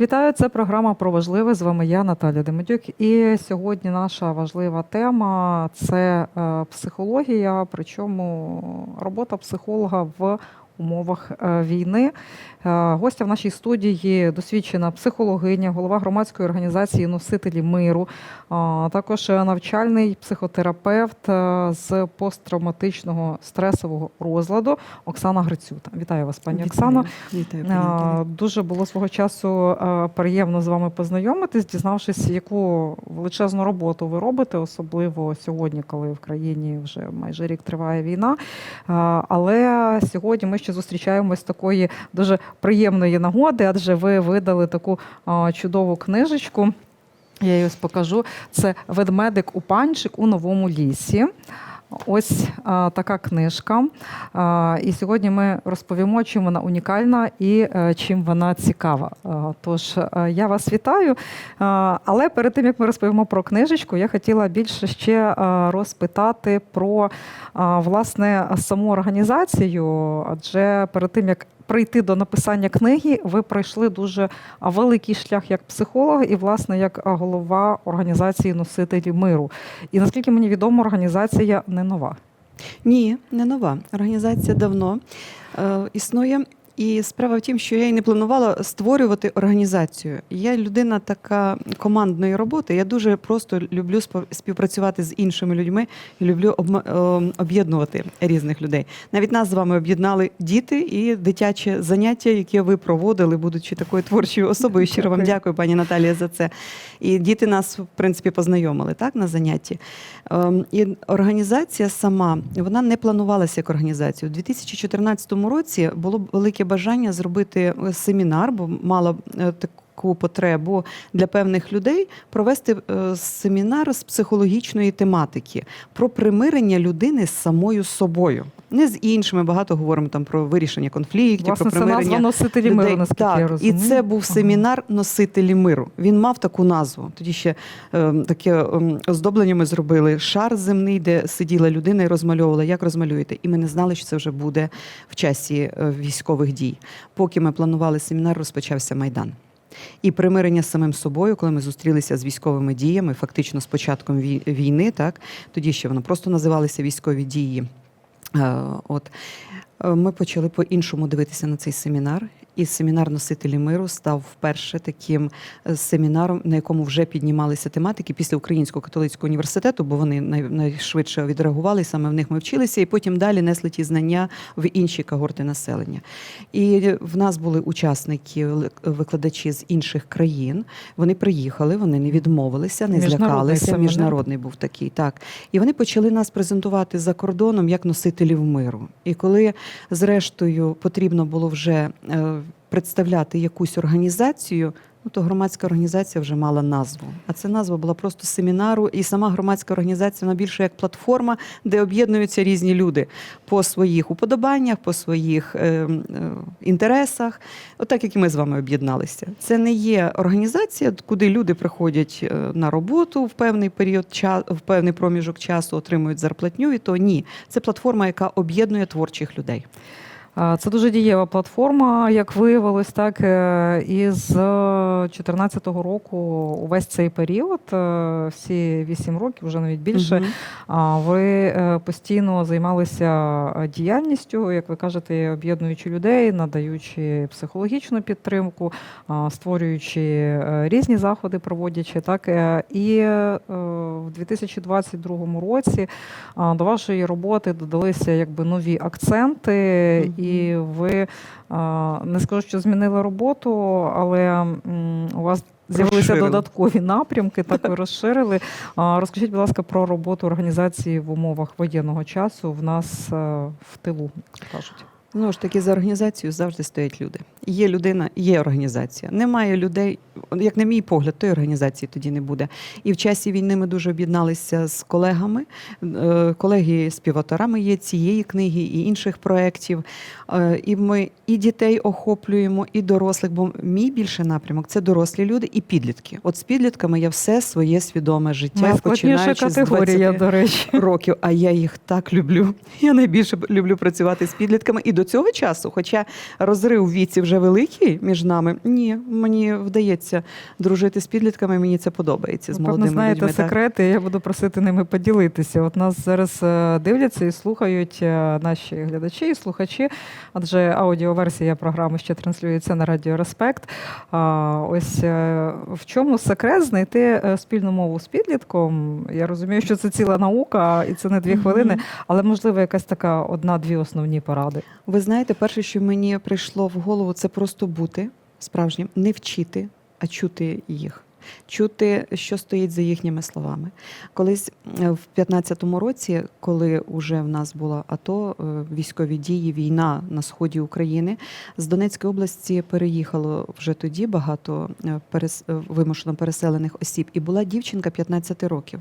Вітаю, це програма про важливе. З вами я, Наталя Демедюк. І сьогодні наша важлива тема це е, психологія, причому робота психолога в умовах е, війни. Е, Гостя в нашій студії досвідчена психологиня, голова громадської організації Носителі миру, також навчальний психотерапевт е, з посттравматичного стресового розладу Оксана Грицюта. Вітаю вас, пані Оксано. Вітаю, пані Дуже було свого часу приємно з вами познайомитись, дізнавшись, яку величезну роботу ви робите, особливо сьогодні, коли в країні вже майже рік триває війна. Але сьогодні ми ще зустрічаємось такої дуже приємної нагоди, адже ви видали таку чудову книжечку. Я її ось покажу. Це ведмедик у панчик у новому лісі. Ось а, така книжка. А, і сьогодні ми розповімо, чим вона унікальна і а, чим вона цікава. А, тож а, я вас вітаю. А, але перед тим як ми розповімо про книжечку, я хотіла більше ще а, розпитати про а, власне саму організацію. Адже перед тим як прийти до написання книги, ви пройшли дуже великий шлях як психолог і, власне, як голова організації носителі миру. І наскільки мені відомо, організація не нова. Ні, не нова. Організація давно е, існує. І справа в тім, що я і не планувала створювати організацію. Я людина така командної роботи. Я дуже просто люблю співпрацювати з іншими людьми і люблю е, об'єднувати різних людей. Навіть нас з вами об'єднали діти і дитяче заняття, яке ви проводили, будучи такою творчою особою. Щиро вам Дякую. пані Наталія, за це. І діти нас, в принципі, познайомили так на занятті. Ем, І організація сама вона не планувалася як організація. У 2014 році було велике бажання зробити е, семінар, бо мала е, таку потребу для певних людей провести е, семінар з психологічної тематики про примирення людини з самою собою. Не з іншими багато говоримо там про вирішення конфліктів, Власне, про це примирення назва носителі миру, наскільки так, я розумію. І це був семінар носителі миру. Він мав таку назву. Тоді ще е, таке е, оздоблення ми зробили. Шар земний, де сиділа людина і розмальовувала, як розмалюєте. І ми не знали, що це вже буде в часі е, військових дій. Поки ми планували семінар, розпочався майдан. І примирення з самим собою, коли ми зустрілися з військовими діями, фактично з початком війни, так тоді ще воно просто називалися військові дії. Е, От Е, ми почали по-іншому дивитися на цей семінар. І семінар носителі миру став вперше таким е, семінаром, на якому вже піднімалися тематики після Українського католицького університету, бо вони найшвидше відреагували, саме в них ми вчилися, і потім далі несли ті знання в інші когорти населення. І в нас були учасники, викладачі з інших країн. Вони приїхали, вони не відмовилися, не Міжнародний злякалися. семінар. Міжнародний був такий, так. І вони почали нас презентувати за кордоном як носителів миру. І коли, зрештою, потрібно було вже е, представляти якусь організацію. Ну, то громадська організація вже мала назву. А ця назва була просто семінару, і сама громадська організація вона більше як платформа, де об'єднуються різні люди по своїх уподобаннях, по своїх е, е, інтересах, отак як і ми з вами об'єдналися. Це не є організація, куди люди приходять е, на роботу в певний період в певний проміжок часу, отримують зарплатню. І то ні, це платформа, яка об'єднує творчих людей. Це дуже дієва платформа, як виявилось, так е, і з 2014 року увесь цей період, е, всі 8 років, вже навіть більше, а ви е, постійно займалися е, діяльністю, як ви кажете, об'єднуючи людей, надаючи психологічну підтримку, створюючи е, різні заходи, проводячи так. Е, І е, в 2022 році до вашої роботи додалися якби нові акценти, Мгм. І ви не скажу, що змінили роботу, але у вас. З'явилися додаткові напрямки, так ви розширили. Розкажіть, будь ласка, про роботу організації в умовах воєнного часу в нас е, в тилу, як кажуть. Знову ж таки, за організацією завжди стоять люди. Є людина, є організація. Немає людей, як на мій погляд, тої організації тоді не буде. І в часі війни ми дуже об'єдналися з колегами. Е, Колеги співавторами є цієї книги і інших проєктів. Е, І ми і дітей охоплюємо, і дорослих. Бо мій більше напрямок це дорослі люди і підлітки. От з підлітками я все своє свідоме життя Найскладніша починаючи з 20 до речі. років, а я їх так люблю. Я найбільше люблю працювати з підлітками і до цього часу. Хоча розрив в віці вже великий між нами. Ні, мені вдається дружити з підлітками. Мені це подобається з Напевно, молодими знаєте людьми. так. секрети, я буду просити ними поділитися. От нас зараз е, дивляться і слухають е, наші глядачі і слухачі, адже аудіоверсія програми ще транслюється на Радіо Респект. А, Ось е, в чому секрет знайти спільну мову з підлітком? Я розумію, що це ціла наука, і це не дві хвилини, але можливо якась така одна-дві основні поради. Ви знаєте, перше, що мені прийшло в голову, це просто бути справжнім, не вчити, а чути їх. Чути, що стоїть за їхніми словами. Колись е, в 15-му році, коли вже в нас було АТО, е, військові дії, війна на сході України, з Донецької області переїхало вже тоді багато е, перес- вимушено переселених осіб. І була дівчинка 15 років.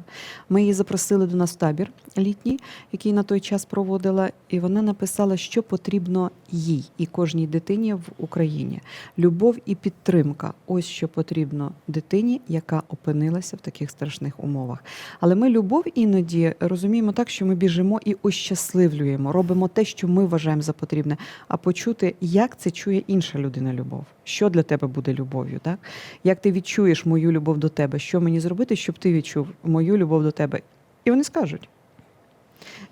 Ми її запросили до нас в табір літній, який на той час проводила, і вона написала, що потрібно їй і кожній дитині в Україні. Любов і підтримка ось що потрібно дитині, яка опинилася в таких страшних умовах. Але ми любов іноді розуміємо так, що ми біжимо і ощасливлюємо, робимо те, що ми вважаємо за потрібне, а почути, як це чує інша людина любов, що для тебе буде любов'ю, так? Як ти відчуєш мою любов до тебе, що мені зробити, щоб ти відчув мою любов до тебе? І вони скажуть.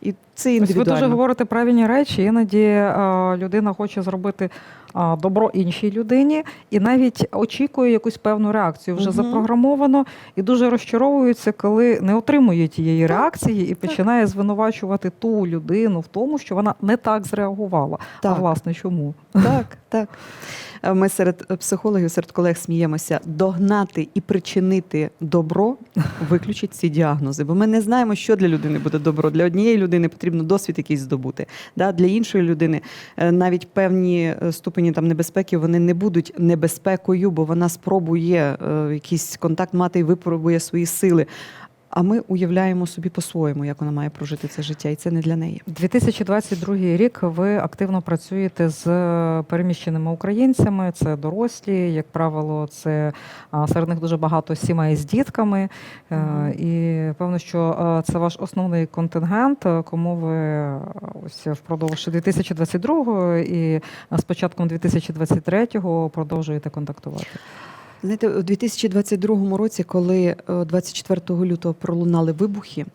І це Ось ви дуже говорите правильні речі. Іноді е, людина хоче зробити е, добро іншій людині і навіть очікує якусь певну реакцію. Вже Мгм. запрограмовано і дуже розчаровується, коли не отримує тієї реакції і починає звинувачувати ту людину в тому, що вона не так зреагувала. А власне, чому? Так, так. Е, Ми серед психологів, серед колег сміємося догнати і причинити добро, виключить ці діагнози. Бо ми не знаємо, що для людини буде добро. Для однієї людини потрібно досвід якийсь здобути. Да? Для іншої людини е, навіть певні е, ступені там небезпеки вони не будуть небезпекою, бо вона спробує якийсь контакт мати і випробує свої сили. А ми уявляємо собі по-своєму, як вона має прожити це життя, і це не для неї. 2022 рік ви активно працюєте з переміщеними українцями. Це дорослі, як правило, це серед них дуже багато сімей з дітками. Е, Мгм. І певно, що е, це ваш основний контингент, е, кому ви е, ось впродовж 2022 і з початком 2023 продовжуєте контактувати. Знаєте, у 2022 році, коли е, 24 лютого пролунали вибухи,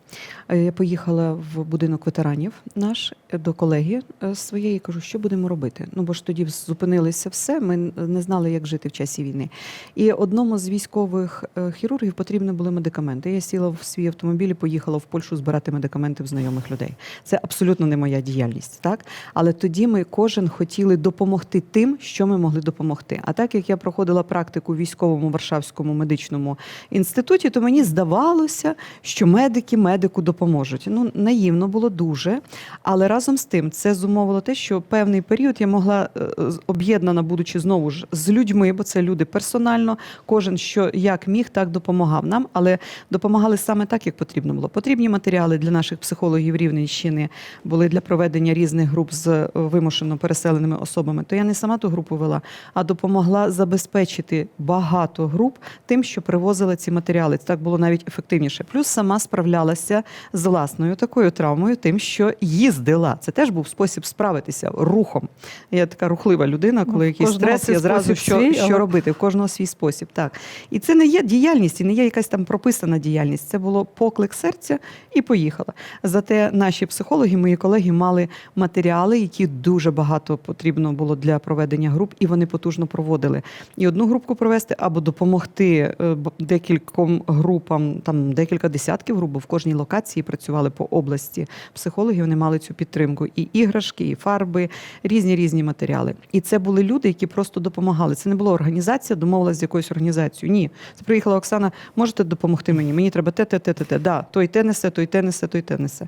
е, я поїхала в будинок ветеранів наш е, до колеги е, своєї. Кажу, що будемо робити. Ну бо ж тоді зупинилося все. Ми не знали, як жити в часі війни. І одному з військових е, хірургів потрібні були медикаменти. Я сіла в свій автомобіль і поїхала в Польщу збирати медикаменти в знайомих людей. Це абсолютно не моя діяльність, так але тоді ми кожен хотіли допомогти тим, що ми могли допомогти. А так як я проходила практику в військовому Варшавському медичному інституті, то мені здавалося, що медики медику допоможуть. Ну наївно було дуже. Але разом з тим це зумовило те, що певний період я могла е, об'єднана, будучи знову ж з людьми, бо це люди персонально. Кожен що як міг, так допомагав нам, але допомагали саме так, як потрібно було. Потрібні матеріали для наших психологів Рівненщини були для проведення різних груп з е, вимушено переселеними особами. То я не сама ту групу вела, а допомогла забезпечити багато груп тим, що привозили ці матеріали. Це Так було навіть ефективніше. Плюс сама справлялася з власною такою травмою, тим, що їздила. Це теж був спосіб справитися рухом. Я така рухлива людина, Ну, коли в якийсь стрес, я зразу що, свій, що але- робити. В кожного свій спосіб. Так. І це не є діяльність, і не є якась там прописана діяльність. Це було поклик серця і поїхала. Зате наші психологи, мої колеги, мали матеріали, які дуже багато потрібно було для проведення груп, і вони потужно проводили. І одну групку провести або допомогти е, декільком групам, там декілька десятків груп, бо в кожній локації працювали по області. Психологи вони мали цю підтримку. І іграшки, і фарби, різні різні матеріали. І це були люди, які просто допомагали. Це не була організація, домовилася з якоюсь організацією. Ні, це приїхала Оксана. Можете допомогти мені? Мені треба те, те, те, те, те. Да, той те несе, той те несе, той те несе.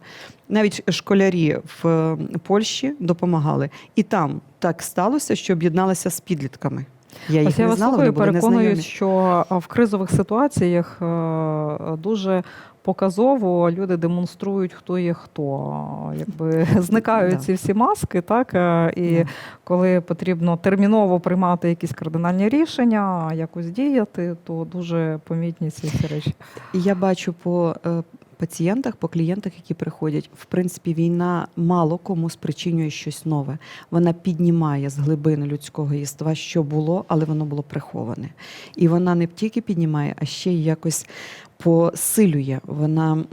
Навіть школярі в е, Польщі допомагали, і там так сталося, що об'єдналися з підлітками. Я їх Ось я не вас знала, слухаю, вони були незнайомі. що в кризових ситуаціях е, дуже показово люди демонструють, хто є хто. Якби зникають ці всі маски, так е, і коли потрібно терміново приймати якісь кардинальні рішення, якось діяти, то дуже помітні ці всі речі. Я бачу по е, пацієнтах, по клієнтах, які приходять. В принципі, війна мало кому спричинює щось нове. Вона піднімає з глибини людського єства, що було, але воно було приховане. І вона не тільки піднімає, а ще й якось посилює. Вона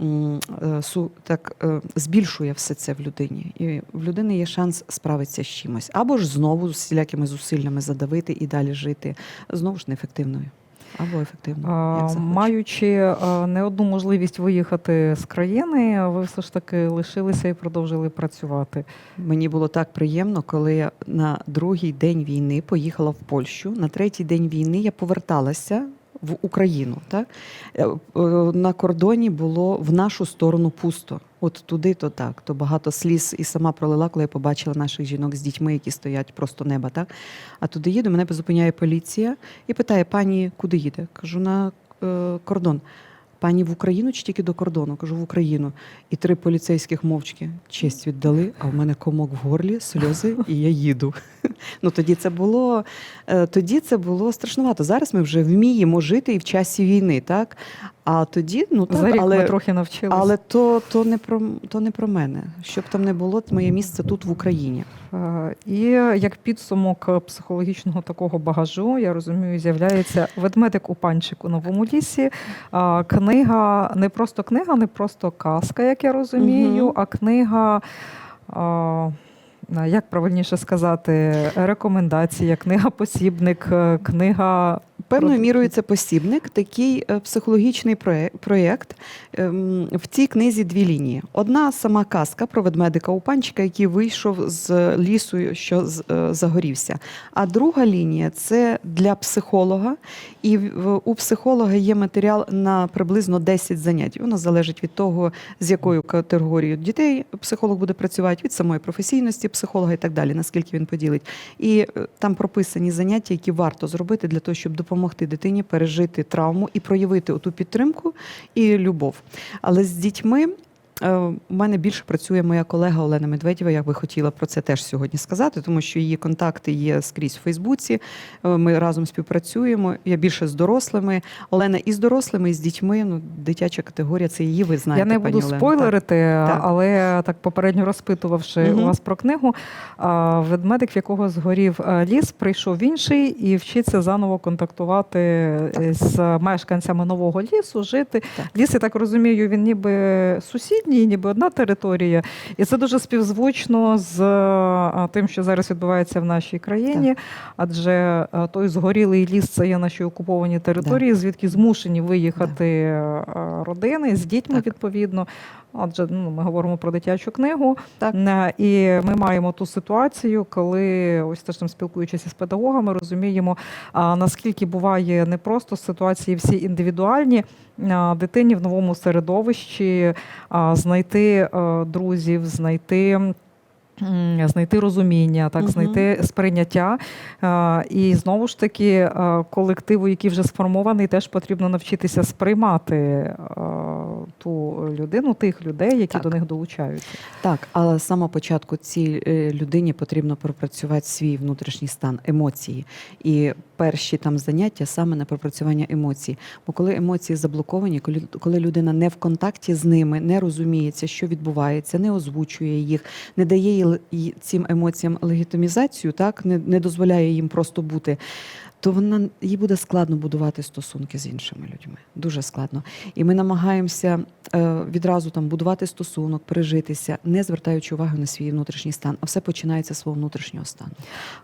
е, так е, збільшує все це в людині. І в людини є шанс справитися з чимось. Або ж знову з всілякими зусиллями задавити і далі жити знову ж неефективною. Або ефективно. Як. Маючи не одну можливість виїхати з країни, ви все ж таки лишилися і продовжили працювати. Мені було так приємно, коли я на другий день війни поїхала в Польщу. На третій день війни я поверталася в Україну. Так? Е, е, На кордоні було в нашу сторону пусто. От туди, то так. То багато сліз і сама пролила, коли я побачила наших жінок з дітьми, які стоять просто неба. Так? А туди їду, мене зупиняє поліція і питає: пані, куди їде? Кажу, на е, кордон. Пані в Україну чи тільки до кордону? Кажу, в Україну. І три поліцейських мовчки честь віддали, а в мене комок в горлі, сльози, і я їду. Ну тоді це було е, тоді це було страшнувато. Зараз ми вже вміємо жити і в часі війни, так? А тоді, ну так, За рік але, ми трохи навчилися. але то, то не про то не про мене. Щоб там не було, моє місце тут в Україні. Е, І як підсумок е, психологічного такого багажу, я розумію, з'являється ведмедик у панчику новому лісі. Книга не просто книга, не просто казка, як я розумію, а книга. Як правильніше сказати, рекомендація, книга посібник, е, книга Певною мірою це посібник, такий е, психологічний проє- проєкт. Ем, В цій книзі дві лінії. Одна сама казка про ведмедика у панчика, який вийшов з лісу, що е, загорівся. А друга лінія це для психолога. І у психолога є матеріал на приблизно 10 занять. Воно залежить від того, з якою категорією дітей психолог буде працювати, від самої професійності психолога і так далі, наскільки він поділить. І е, там прописані заняття, які варто зробити для того, щоб допомогти дитині пережити травму і проявити оту підтримку і любов. Але з дітьми. Е, У мене більше працює моя колега Олена Медведєва. Я би хотіла про це теж сьогодні сказати, тому що її контакти є скрізь в Фейсбуці. Е, Ми разом співпрацюємо. Я більше з дорослими. Олена і з дорослими, і з дітьми. Ну, дитяча категорія це її. Ви знаєте. Я не пані буду Олено, спойлерити, Так. але так попередньо розпитувавши Мгм. у вас про книгу, ведмедик, в якого згорів е, ліс, прийшов інший і вчиться заново контактувати е, з мешканцями нового лісу, жити. Так. Ліс, я так розумію, він ніби сусідній, ніби одна територія. І це дуже співзвучно з е, тим, що зараз відбувається в нашій країні. Адже е, той згорілий ліс це є наші окуповані території, звідки змушені виїхати так. родини з дітьми Так. відповідно. Адже ну, ми говоримо про дитячу книгу, Так. Е, і ми маємо ту ситуацію, коли ось теж там спілкуючись із педагогами, розуміємо, наскільки буває не просто ситуації всі індивідуальні. Дитині в новому середовищі знайти е, друзів, знайти. Знайти розуміння, так знайти сприйняття, і знову ж таки е, колективу, який вже сформований, теж потрібно навчитися сприймати е, ту людину, тих людей, які Так. до них долучаються. Так, але з самого початку цій е, людині потрібно пропрацювати свій внутрішній стан, емоції. І перші там заняття саме на пропрацювання емоцій. Бо коли емоції заблоковані, коли, коли людина не в контакті з ними, не розуміється, що відбувається, не озвучує їх, не дає їй цим емоціям легітимізацію, так не, не дозволяє їм просто бути. То вона їй буде складно будувати стосунки з іншими людьми. Дуже складно. І ми намагаємося е, відразу там будувати стосунок, пережитися, не звертаючи увагу на свій внутрішній стан. А все починається з свого внутрішнього стану.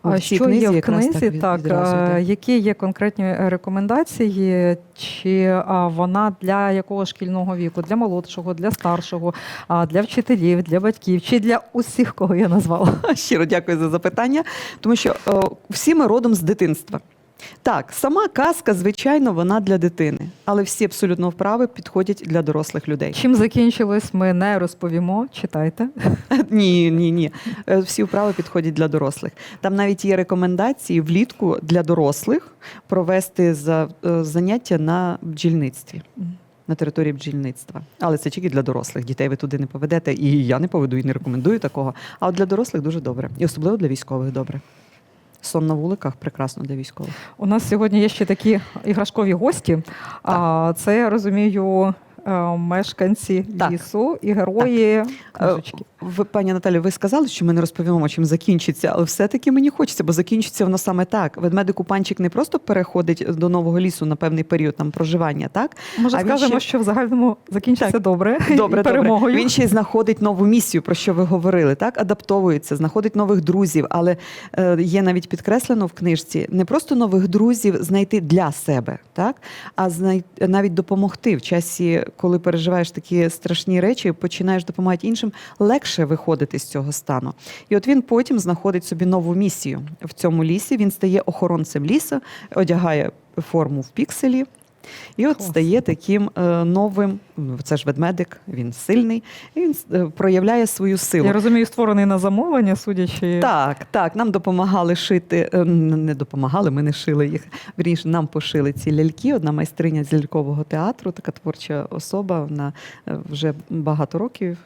А цій що є в книзі? від- Так, відразу е, які є конкретні рекомендації, чи а, вона для якого шкільного віку? Для молодшого, для старшого, а, для вчителів, для батьків, чи для усіх, кого я назвала? Щиро дякую за запитання, тому що о, всі ми родом з дитинства. Так, сама казка, звичайно, вона для дитини, але всі абсолютно вправи підходять для дорослих людей. Чим закінчилось, ми не розповімо. Читайте. Ні, ні, ні. Е, Всі вправи підходять для дорослих. Там навіть є рекомендації влітку для дорослих провести за, е, заняття на бджільництві. На території бджільництва. Але це тільки для дорослих. Дітей ви туди не поведете. І я не поведу і не рекомендую такого. А от для дорослих дуже добре. І особливо для військових добре. Сон на вуликах прекрасно для військових. У нас сьогодні є ще такі іграшкові гості. А це я розумію мешканці Так. лісу і герої книжечки. Ви, пані Наталі, ви сказали, що ми не розповімо, чим закінчиться, але все-таки мені хочеться, бо закінчиться воно саме так. Ведмедик Упанчик не просто переходить до нового лісу на певний період там проживання, так? Може, а скажемо, ще- що в загальному закінчиться Так. добре, Добре, і перемогою. добре. Він ще й знаходить нову місію, про що ви говорили, так? Адаптовується, знаходить нових друзів, але е, є навіть підкреслено в книжці не просто нових друзів знайти для себе, так? а знай... навіть допомогти в часі, коли переживаєш такі страшні речі, починаєш допомагати іншим, легше виходити з цього стану. І от він потім знаходить собі нову місію в цьому лісі. Він стає охоронцем лісу, одягає форму в пікселі. І от стає таким е, новим, ну, це ж ведмедик, він сильний, і він е, проявляє свою силу. Я розумію, створений на замовлення, судячи. Так, так, нам допомагали шити, е, не допомагали, ми не шили їх. Вірніше, нам пошили ці ляльки. Одна майстриня з лялькового театру, така творча особа, вона вже багато років.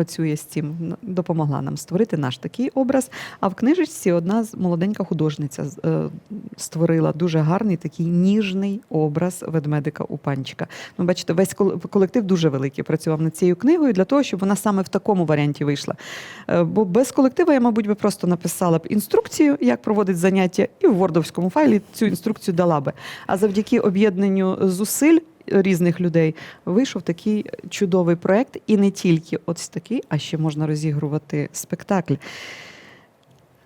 Працює з цим, допомогла нам створити наш такий образ. А в книжечці одна з молоденька художниця е, створила дуже гарний такий ніжний образ ведмедика у панчика. Ну, бачите, весь кол- колектив дуже великий працював над цією книгою для того, щоб вона саме в такому варіанті вийшла. Е, Бо без колектива я, мабуть, би просто написала б інструкцію, як проводить заняття, і в вордовському файлі цю інструкцію дала би. А завдяки об'єднанню зусиль різних людей вийшов такий чудовий проект, і не тільки ось такий, а ще можна розігрувати спектакль.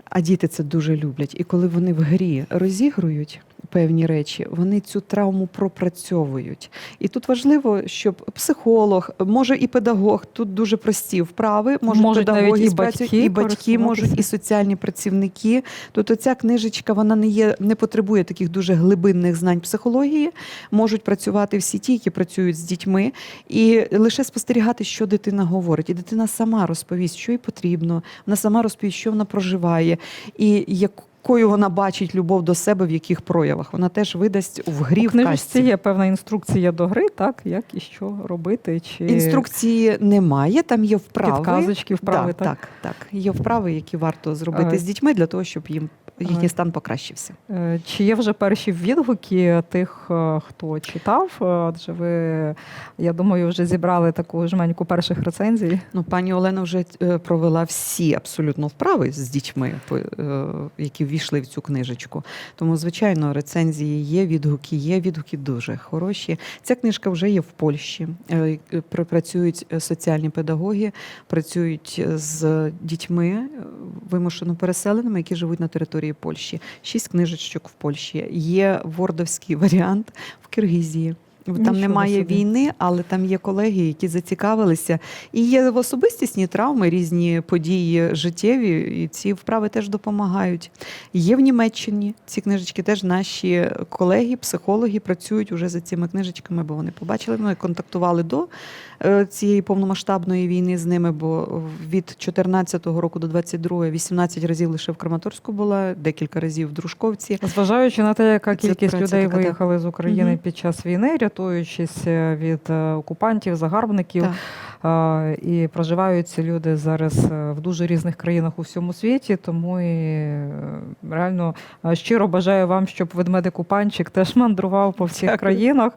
А діти це дуже люблять. І коли вони в грі розігрують певні речі, вони цю травму пропрацьовують. І тут важливо, щоб психолог, може і педагог, тут дуже прості вправи, можуть, Можуть педагоги і батьки і батьки можуть, і соціальні працівники. Тобто ця книжечка вона не є, не потребує таких дуже глибинних знань психології. Можуть працювати всі ті, які працюють з дітьми, і лише спостерігати, що дитина говорить. І дитина сама розповість, що їй потрібно. Вона сама розповість, що вона проживає, і якою вона бачить любов до себе, в яких проявах. Вона теж видасть в грі У в книжці є певна інструкція до гри, так, як і що робити, чи Інструкції немає, там є вправи. підказочки, вправи, так, так, так. Є вправи, які варто зробити А, з дітьми для того, щоб їм їхній стан покращився. Е, Чи є вже перші відгуки тих, е, хто читав? Е, Адже ви, я думаю, вже зібрали таку жменьку перших рецензій. Ну, пані Олена вже провела всі абсолютно вправи з дітьми, які ввійшли в цю книжечку. Тому, звичайно, рецензії є, відгуки є, відгуки дуже хороші. Ця книжка вже є в Польщі. Пр- Працюють соціальні педагоги, працюють з дітьми вимушено переселеними, які живуть на території Польщі. Шість книжечок в Польщі. Є вордовський варіант в Киргизії. Там Нічого немає собі. війни, але там є колеги, які зацікавилися. І є особистісні травми, різні події життєві, і ці вправи теж допомагають. Є в Німеччині ці книжечки, теж наші колеги, психологи працюють уже за цими книжечками, бо вони побачили, ну і контактували до цієї повномасштабної війни з ними. Бо від 14-го року до 22-го 18 разів лише в Краматорську була, декілька разів в Дружковці. Зважаючи на те, яка кількість праця людей така, так. виїхали з України Мгм. під час війни, рятуючись е, від е, окупантів, загарбників, Так. е, і проживають ці люди зараз е, в дуже різних країнах у всьому світі. Тому і е, реально е, щиро бажаю вам, щоб ведмедик Купанчик теж мандрував по всіх Дякую. країнах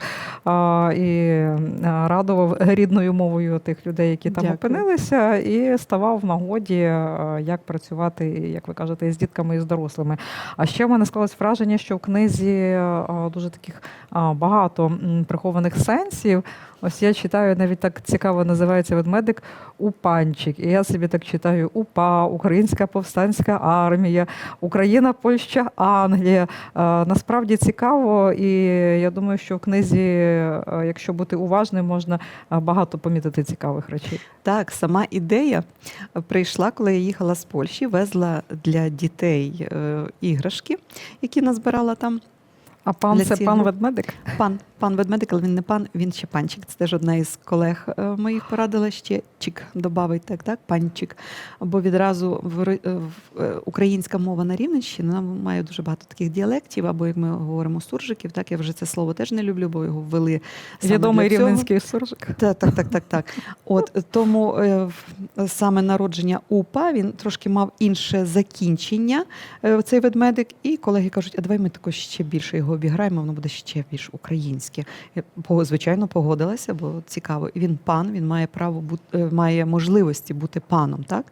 е, і е, радував рідною мовою тих людей, які там Дякую. опинилися, і ставав в нагоді, е, як працювати, як ви кажете, з дітками і з дорослими. А ще в мене склалось враження, що в книзі е, дуже таких багато прихованих сенсів. Ось я читаю, навіть так цікаво називається ведмедик Упанчик. І я собі так читаю УПА, Українська повстанська армія, Україна, Польща, Англія. Е, Насправді цікаво, і я думаю, що в книзі, якщо бути уважним, можна е, багато помітити цікавих речей. Так, сама ідея прийшла, коли я їхала з Польщі, везла для дітей е, іграшки, які назбирала там. А пан це цього- пан ведмедик? Пан, пан ведмедик, але він не пан, він ще панчик. Це теж одна із колег е, моїх порадила ще чик добавить, так, так, панчик. Бо відразу в, е, в- е, українська мова на Рівненщині вона має дуже багато таких діалектів, або як ми говоримо суржиків, так я вже це слово теж не люблю, бо його ввели саме Відомий для цього. рівненський суржик. Так, так, так, так, так. От тому саме народження УПА він трошки мав інше закінчення, цей ведмедик. І колеги кажуть, а давай ми також ще більше його його обіграємо, воно буде ще більш українське. Я по- звичайно погодилася, бо цікаво. Він пан, він має право бути, має можливості бути паном, так?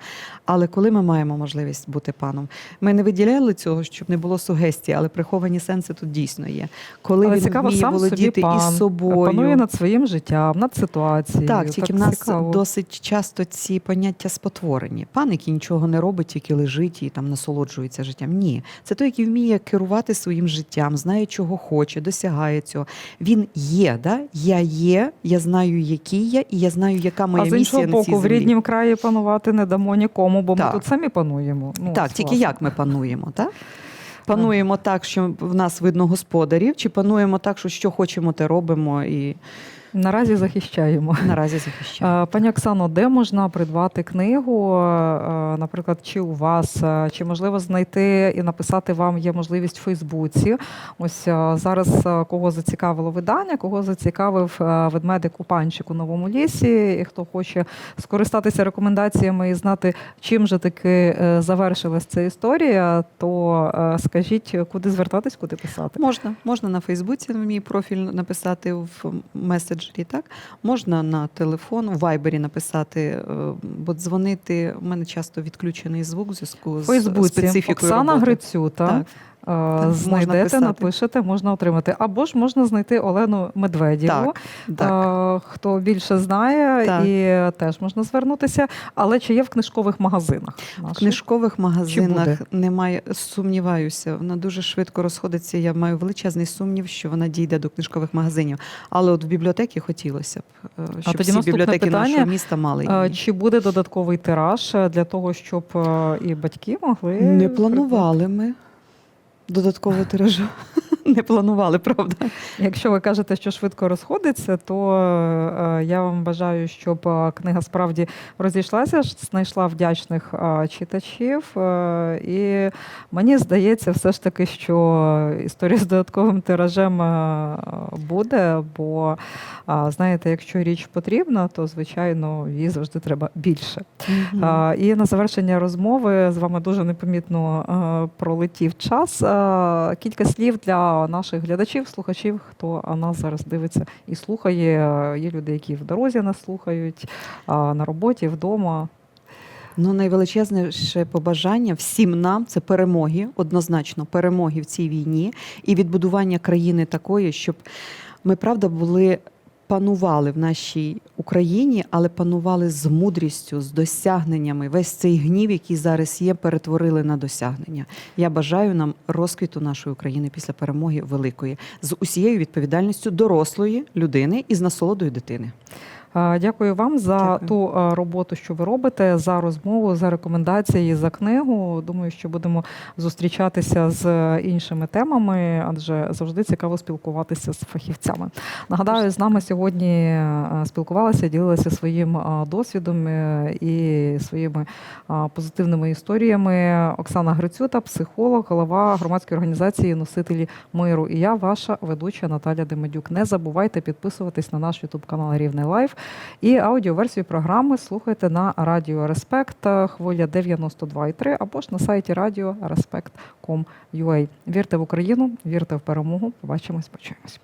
Але коли ми маємо можливість бути паном, ми не виділяли цього, щоб не було сугестії, але приховані сенси тут дійсно є. Коли Але він цікаво, вміє сам собі володіти пан, із собою. панує над своїм життям, над ситуацією. Так, тільки в нас цікаво. досить часто ці поняття спотворені. Пан, який нічого не робить, тільки лежить і там насолоджується життям. Ні, це той, який вміє керувати своїм життям, знає, чого хоче, досягає цього. Він є, да? я є, я знаю, який я, і я знаю, яка моя а з місія іншого на цій боку, в ріднім краї панувати не дамо нікому, бо Так. ми тут самі пануємо. Ну, так, тільки власне. як ми пануємо, так? Пануємо так, що в нас видно господарів, чи пануємо так, що що хочемо, те робимо і Наразі захищаємо. наразі захищаємо. Пані Оксано, де можна придбати книгу? Наприклад, чи у вас, чи можливо знайти і написати вам є можливість в Фейсбуці? Ось зараз кого зацікавило видання, кого зацікавив ведмедик у панчику новому лісі, і хто хоче скористатися рекомендаціями і знати, чим же таки е, завершилась ця історія, то е, скажіть, куди звертатись, куди писати? Можна, можна на Фейсбуці на мій профіль написати в меседжері, так? Можна на телефон, в Вайбері написати, е, бо дзвонити. У мене часто відключений звук в зв'язку з Фейсбуці специфікою Оксана роботи. Грицюта. Так. Можна Знайдете, писати. напишете, можна отримати. Або ж можна знайти Олену Медведєву. Так, так. Е, Хто більше знає, Так. і теж можна звернутися. Але чи є в книжкових магазинах? В книжкових магазинах немає. Сумніваюся, вона дуже швидко розходиться. Я маю величезний сумнів, що вона дійде до книжкових магазинів. Але от в бібліотеки хотілося б, е, щоб тоді всі бібліотеки питання. нашого міста мали Е, її. Чи буде додатковий тираж е, для того, щоб е, і батьки могли Не планували ми додаткового тиражу. Не планували, правда. Якщо ви кажете, що швидко розходиться, то е, я вам бажаю, щоб е, книга справді розійшлася, знайшла вдячних е, читачів. І мені здається, все ж таки, що історія з додатковим тиражем буде. Бо знаєте, якщо річ потрібна, то звичайно її завжди треба більше. І на завершення розмови з вами дуже непомітно пролетів час. Кілька слів для наших глядачів, слухачів, хто нас зараз дивиться і слухає. Е, Є люди, які в дорозі нас слухають, на роботі, вдома. Ну, найвеличезніше побажання всім нам це перемоги, однозначно перемоги в цій війні і відбудування країни такої, щоб ми правда були. Панували в нашій Україні, але панували з мудрістю, з досягненнями. Весь цей гнів, який зараз є, перетворили на досягнення. Я бажаю нам розквіту нашої України після перемоги великої з усією відповідальністю дорослої людини і з насолодою дитини. Е, Дякую вам за Дякую. ту е, роботу, що ви робите, за розмову, за рекомендації, за книгу. Думаю, що будемо зустрічатися з іншими темами, адже завжди цікаво спілкуватися з фахівцями. Нагадаю, з нами сьогодні е, спілкувалися, ділилися своїм е, досвідом е, і своїми е, позитивними історіями. Оксана Грицюта, психолог, голова громадської організації Носителі миру. І я, ваша ведуча Наталя Демедюк. Не забувайте підписуватись на наш Ютуб канал Рівне Лайф. І аудіоверсію програми слухайте на радіо Респект е, хвиля 92,3 або ж на сайті радіо Respect.com.ua. Вірте в Україну, вірте в перемогу. Побачимось, почуємось.